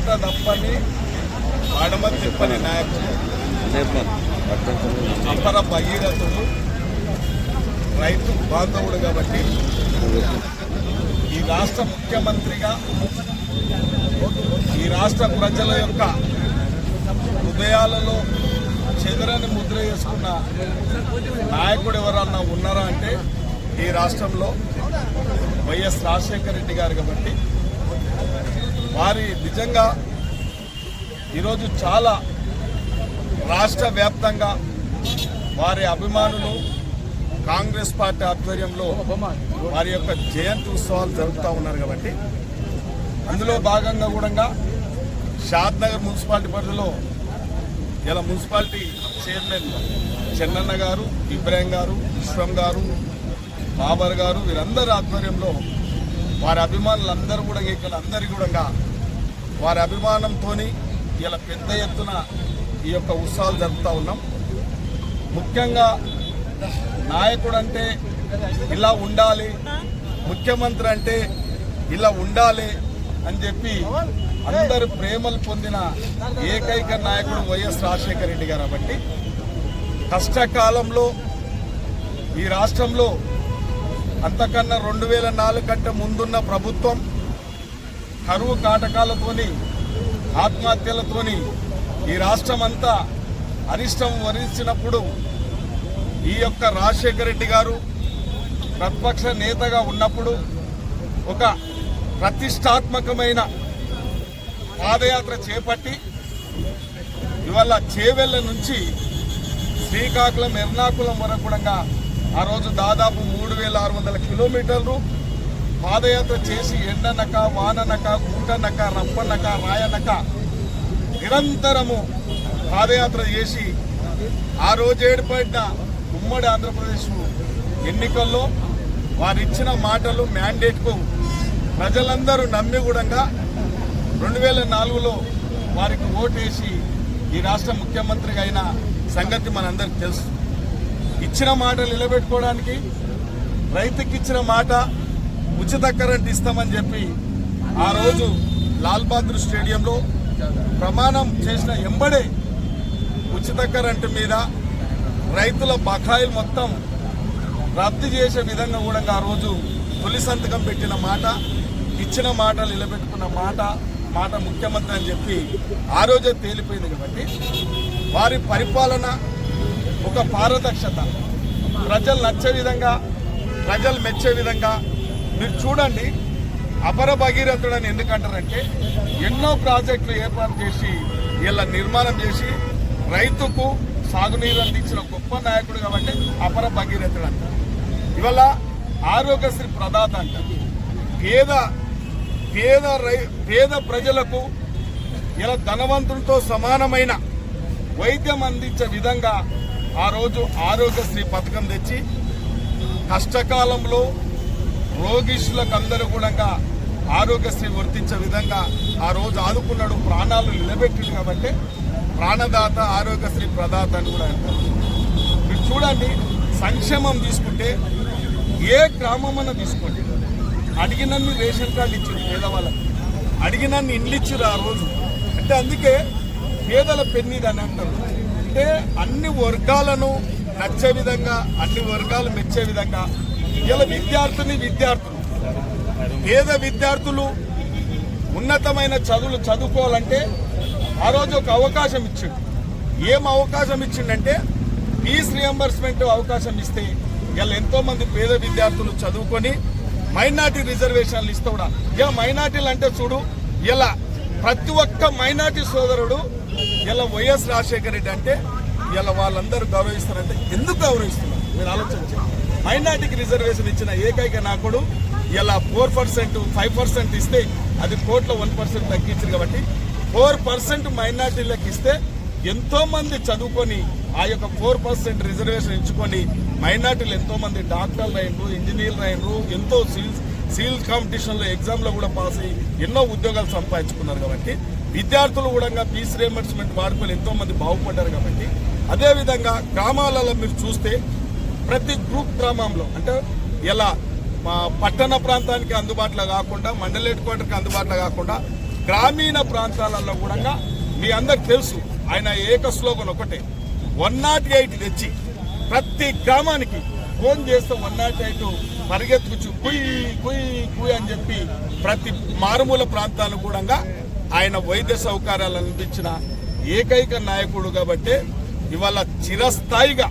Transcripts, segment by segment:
మాట తప్పని మడమ తిప్పని నాయకుడు. అపర భగీరథుడు రైతు బాంధవుడు కాబట్టి ఈ రాష్ట్ర ముఖ్యమంత్రిగా ఈ రాష్ట్ర ప్రజల యొక్క హృదయాలలో చెదరని ముద్ర వేసుకున్న నాయకుడు ఎవరన్నా ఉన్నారా అంటే ఈ రాష్ట్రంలో వైఎస్ రాజశేఖర రెడ్డి గారు కాబట్టి వారి నిజంగా ఈరోజు చాలా రాష్ట్ర వ్యాప్తంగా వారి అభిమానులు కాంగ్రెస్ పార్టీ ఆధ్వర్యంలో వారి యొక్క జయంతి ఉత్సవాలు జరుపుతూ ఉన్నారు కాబట్టి అందులో భాగంగా కూడా షాద్నగర్ మున్సిపాలిటీ పరిధిలో ఇలా మున్సిపాలిటీ చైర్మన్ చెన్నన్న గారు ఇబ్రాహిం గారు విశ్వం గారు బాబర్ గారు వీరందరి ఆధ్వర్యంలో వారి అభిమానులందరూ కూడా ఇక్కడ అందరి కూడా వారి అభిమానంతో ఇలా పెద్ద ఎత్తున ఈ యొక్క ఉత్సవాలు జరుపుతూ ఉన్నాం. ముఖ్యంగా నాయకుడు అంటే ఇలా ఉండాలి ముఖ్యమంత్రి అంటే ఇలా ఉండాలి అని చెప్పి అందరు ప్రేమలు పొందిన ఏకైక నాయకుడు వైఎస్ రాజశేఖర రెడ్డి గారు కాబట్టి కష్టకాలంలో ఈ రాష్ట్రంలో అంతకన్నా రెండు వేల నాలుగు కంటే ముందున్న ప్రభుత్వం కరువు కాటకాలతోని ఆత్మహత్యలతోని ఈ రాష్ట్రం అంతా అరిష్టం వరించినప్పుడు ఈ యొక్క రాజశేఖర రెడ్డి గారు ప్రతిపక్ష నేతగా ఉన్నప్పుడు ఒక ప్రతిష్టాత్మకమైన పాదయాత్ర చేపట్టి ఇవాళ చేవెళ్ళ నుంచి శ్రీకాకుళం ఎర్నాకుళం వరకు కూడా ఆ రోజు దాదాపు మూడు వేల ఆరు వందల కిలోమీటర్లు పాదయాత్ర చేసి ఎండనక వాననక కూటనక రప్పనక రాయనక నిరంతరము పాదయాత్ర చేసి ఆ రోజు ఏర్పడిన ఉమ్మడి ఆంధ్రప్రదేశ్ ఎన్నికల్లో వారు ఇచ్చిన మాటలు మ్యాండేట్కు ప్రజలందరూ నమ్మి కూడా రెండు వేల నాలుగులో వారికి ఓటేసి ఈ రాష్ట్ర ముఖ్యమంత్రిగా అయిన సంగతి మనందరికి తెలుసు. ఇచ్చిన మాటలు నిలబెట్టుకోవడానికి రైతుకి ఇచ్చిన మాట ఉచిత కరెంట్ ఇస్తామని చెప్పి ఆ రోజు లాల్ బహదూర్ స్టేడియంలో ప్రమాణం చేసిన ఎంబడే ఉచిత కరెంటు మీద రైతుల బకాయిలు మొత్తం రద్దు చేసే విధంగా కూడా ఆ రోజు తొలి సంతకం పెట్టిన మాట ఇచ్చిన మాటలు నిలబెట్టుకున్న మాట మాట ముఖ్యమంత్రి అని చెప్పి ఆ రోజే తేలిపోయింది కాబట్టి వారి పరిపాలన ఒక పారదర్శత ప్రజలు నచ్చే విధంగా ప్రజలు మెచ్చే విధంగా మీరు చూడండి అపర భగీరథుడు అని ఎందుకంటారంటే ఎన్నో ప్రాజెక్టులు ఏర్పాటు చేసి ఇలా నిర్మాణం చేసి రైతుకు సాగునీరు అందించిన గొప్ప నాయకుడు కాబట్టి అపర భగీరథుడు అంటారు. ఇవాళ ఆరోగ్యశ్రీ ప్రదాత అంటారు. పేద పేద రై పేద ప్రజలకు ఇలా ధనవంతులతో సమానమైన వైద్యం అందించే విధంగా ఆ రోజు ఆరోగ్యశ్రీ పథకం తెచ్చి కష్టకాలంలో రోగిష్లకు అందరూ కూడా ఆరోగ్యశ్రీ వర్తించే విధంగా ఆ రోజు ఆదుకున్నాడు ప్రాణాలు నిలబెట్టిండు కాబట్టి ప్రాణదాత ఆరోగ్యశ్రీ ప్రదాత అని కూడా అంటారు. మీరు చూడండి సంక్షేమం తీసుకుంటే ఏ గ్రామమన్నా తీసుకోండి. అడిగినన్ని రేషన్ కార్డు ఇచ్చింది పేదవాళ్ళకి. అడిగినన్ని ఇండ్లు ఇచ్చిర్రు ఆ రోజు. అంటే అందుకే పేదల పెన్నిది అని అంటారు. అంటే అన్ని వర్గాలను నచ్చే విధంగా అన్ని వర్గాలు మెచ్చే విధంగా ఇలా విద్యార్థిని విద్యార్థులు. పేద విద్యార్థులు ఉన్నతమైన చదువులు చదువుకోవాలంటే ఆ రోజు ఒక అవకాశం ఇచ్చిండు. ఏం అవకాశం ఇచ్చిండంటే ఫీజ్ రియంబర్స్మెంట్ అవకాశం ఇస్తే ఇలా ఎంతో మంది పేద విద్యార్థులు చదువుకొని మైనార్టీ రిజర్వేషన్లు ఇస్తూ కూడా. ఇలా మైనార్టీలు అంటే చూడు ఇలా ప్రతి ఒక్క మైనార్టీ సోదరుడు ఇలా వైఎస్ రాజశేఖర రెడ్డి అంటే ఇలా వాళ్ళందరూ గౌరవిస్తారంటే ఎందుకు గౌరవిస్తున్నారు? మీరు ఆలోచించండి. మైనార్టీకి రిజర్వేషన్ ఇచ్చిన ఏకైక నాకుడు ఇలా ఫోర్ పర్సెంట్ ఫైవ్ పర్సెంట్ ఇస్తే అది కోట్ల వన్ పర్సెంట్ తగ్గించారు కాబట్టి ఫోర్ పర్సెంట్ మైనార్టీలకు ఇస్తే ఎంతో మంది చదువుకొని ఆ యొక్క ఫోర్ పర్సెంట్ రిజర్వేషన్ ఇచ్చుకొని మైనార్టీలు ఎంతో మంది డాక్టర్లు అయినరు ఇంజనీర్లు అయినరు ఎంతో సివిల్స్ సీల్ కాంపిటీషన్లో ఎగ్జామ్లో కూడా పాస్ అయ్యి ఎన్నో ఉద్యోగాలు సంపాదించుకున్నారు కాబట్టి విద్యార్థులు కూడా ఫీజు రియంబర్స్మెంట్ వాడుకొని ఎంతో మంది బాగుపడ్డారు కాబట్టి అదేవిధంగా గ్రామాలలో మీరు చూస్తే ప్రతి గ్రూప్ గ్రామంలో అంటే ఎలా మా పట్టణ ప్రాంతానికి అందుబాటులో కాకుండా మండల హెడ్ క్వార్టర్కి అందుబాటులో కాకుండా గ్రామీణ ప్రాంతాలలో కూడా మీ అందరికి తెలుసు ఆయన ఏక స్లోగన్ ఒకటే వన్ నాట్ ఎయిట్ తెచ్చి ప్రతి గ్రామానికి ఫోన్ చేస్తే వన్ నాట్ ఎయిట్ పరిగెత్తుకు కుయ్ కుయ్ కుయ్ అని చెప్పి ప్రతి మారుమూల ప్రాంతాలు కూడా ఆయన వైద్య సౌకర్యాలు అందించిన ఏకైక నాయకుడు కాబట్టి ఇవాళ చిరస్థాయిగా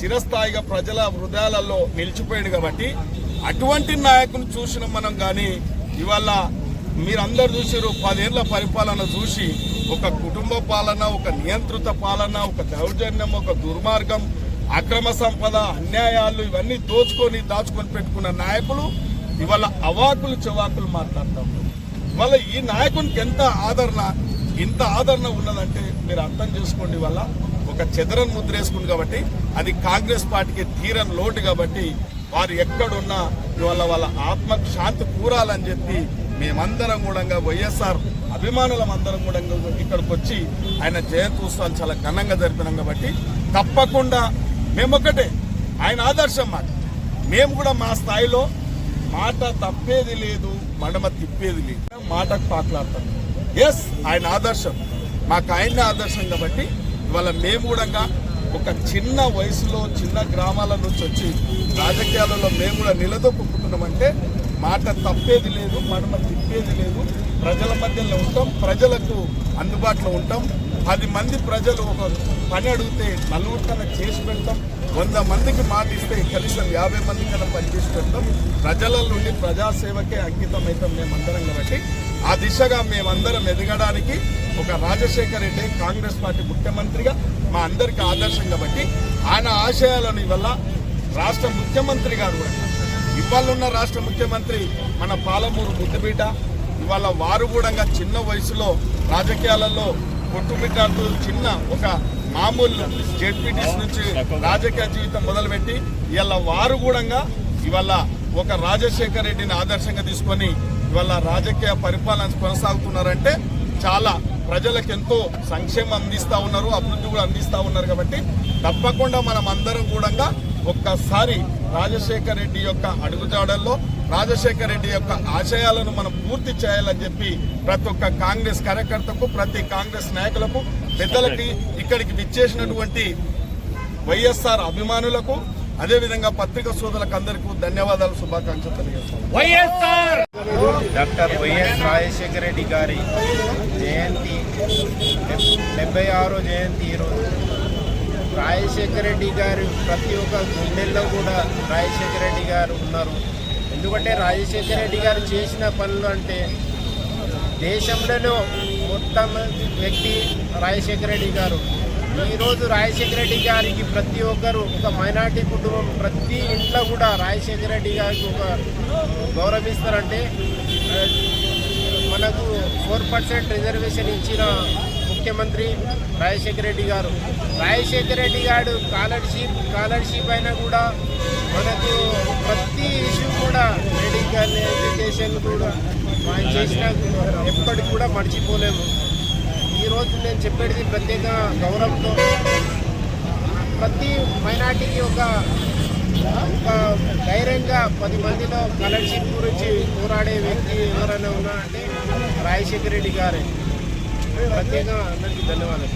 చిరస్థాయిగా ప్రజల హృదయాలలో నిలిచిపోయాడు కాబట్టి అటువంటి నాయకుని చూసిన మనం కానీ ఇవాళ మీరందరూ చూసారు పదేళ్ళ పరిపాలన చూసి ఒక కుటుంబ పాలన ఒక నియంత్రిత పాలన ఒక దౌర్జన్యం ఒక దుర్మార్గం అక్రమ సంపద అన్యాయాలు ఇవన్నీ దోచుకొని దాచుకొని పెట్టుకున్న నాయకులు ఇవాళ అవాకులు చెవాకులు మాట్లాడతాం. ఇవాళ ఈ నాయకునికి ఎంత ఆదరణ ఇంత ఆదరణ ఉన్నదంటే మీరు అర్థం చేసుకోండి వల్ల ఒక చెదరన్ ముద్ర వేసుకుంది కాబట్టి అది కాంగ్రెస్ పార్టీకి తీరని లోటు కాబట్టి వారు ఎక్కడున్నా ఇవాళ వాళ్ళ ఆత్మకు శాంతి కూరాలని చెప్పి మేమందరం కూడా వైఎస్ఆర్ అభిమానులం అందరం కూడా ఇక్కడికి వచ్చి ఆయన జయంతి ఉత్సవాలు చాలా ఘనంగా జరిపినాం కాబట్టి తప్పకుండా మేమొక్కటే. ఆయన ఆదర్శం మాట. మేము కూడా మా స్థాయిలో మాట తప్పేది లేదు మడమ తిప్పేది లేదు. మాటకు పాటలాడతాం ఎస్ ఆయన ఆదర్శం. మాకు ఆయన ఆదర్శం కాబట్టి ఇవాళ మేము కూడా ఒక చిన్న వయసులో చిన్న గ్రామాల నుంచి వచ్చి రాజకీయాలలో మేము కూడా నిలదొక్కుంటున్నామంటే మాట తప్పేది లేదు మడమ తిప్పేది లేదు. ప్రజల మధ్యలో ఉంటాం ప్రజలకు అందుబాటులో ఉంటాం. పది మంది ప్రజలు ఒక పని అడిగితే నలుగురు చేసి పెడతాం. వంద మందికి మాట ఇస్తే కనీసం యాభై మంది కన్నా పనిచేసి పెడతాం. ప్రజల నుండి ప్రజాసేవకే అంకితం అవుతాం మేమందరం కాబట్టి. ఆ దిశగా మేమందరం ఎదగడానికి ఒక రాజశేఖర రెడ్డి కాంగ్రెస్ పార్టీ ముఖ్యమంత్రిగా మా అందరికి ఆదర్శం కాబట్టి ఆయన ఆశయాలను ఇవల్ల రాష్ట్ర ముఖ్యమంత్రి గారు కూడా ఇవాళ ఉన్న రాష్ట్ర ముఖ్యమంత్రి మన పాలమూరు ముద్దుబిడ్డ ఇవాళ వారు కూడా చిన్న వయసులో రాజకీయాలలో కొట్టుమిట్టాడుతూ చిన్న ఒక మామూలు జెడ్పీటీస్ నుంచి రాజకీయ జీవితం మొదలుపెట్టి ఇవాళ వారు కూడా ఇవాళ ఒక రాజశేఖర రెడ్డిని ఆదర్శంగా తీసుకొని ఇవాళ రాజకీయ పరిపాలన కొనసాగుతున్నారంటే చాలా ప్రజలకు ఎంతో సంక్షేమం అందిస్తా ఉన్నారు అభివృద్ధి కూడా అందిస్తూ ఉన్నారు కాబట్టి తప్పకుండా మనం అందరం కూడా ఒక్కసారి రాజశేఖర రెడ్డి యొక్క అడుగుజాడల్లో రాజశేఖర రెడ్డి యొక్క ఆశయాలను మనం పూర్తి చేయాలని చెప్పి ప్రతి ఒక్క కాంగ్రెస్ కార్యకర్తకు ప్రతి కాంగ్రెస్ నాయకులకు పెద్దలకి ఇక్కడికి విచ్చేసినటువంటి వైఎస్ఆర్ అభిమానులకు అదేవిధంగా పత్రికా సోదరులకు అందరికీ ధన్యవాదాలు శుభాకాంక్షలు తెలియజేస్తాను YSR! Doctor YS Rajasekhara Reddy గారి జయంతి డెబ్బై ఆరో జయంతి ఈరోజు. రాజశేఖర రెడ్డి గారు ప్రతి ఒక్క గుండెల్లో కూడా రాజశేఖర రెడ్డి గారు ఉన్నారు. ఎందుకంటే రాజశేఖర రెడ్డి గారు చేసిన పనులు అంటే దేశంలో మొత్తం వ్యక్తి రాజశేఖర రెడ్డి గారు. ఈరోజు రాజశేఖర రెడ్డి గారికి ప్రతి ఒక్కరు ఒక మైనార్టీ కుటుంబం ప్రతి ఇంట్లో కూడా రాజశేఖర రెడ్డి గారికి ఒక గౌరవిస్తారంటే మనకు ఫోర్ పర్సెంట్ రిజర్వేషన్ ఇచ్చిన ముఖ్యమంత్రి రాజశేఖర రెడ్డి గారు. రాజశేఖర రెడ్డి గారు స్కాలర్షిప్ స్కాలర్షిప్ అయినా కూడా మనకు ప్రతి ఇష్యూ కూడా మెడికల్ ఎడ్యుకేషన్ కూడా ఆయన చేసిన ఎప్పటికి కూడా మర్చిపోలేము. ఈరోజు నేను చెప్పేది ప్రత్యేక గౌరవంతో ప్రతి మైనార్టీకి ఒక ఒక ధైర్యంగా పది మందిలో స్కాలర్షిప్ గురించి పోరాడే వ్యక్తి ఎవరైనా ఉన్నారంటే రాజశేఖర రెడ్డి గారే. ప్రత్యేకంగా అందరికీ ధన్యవాదాలు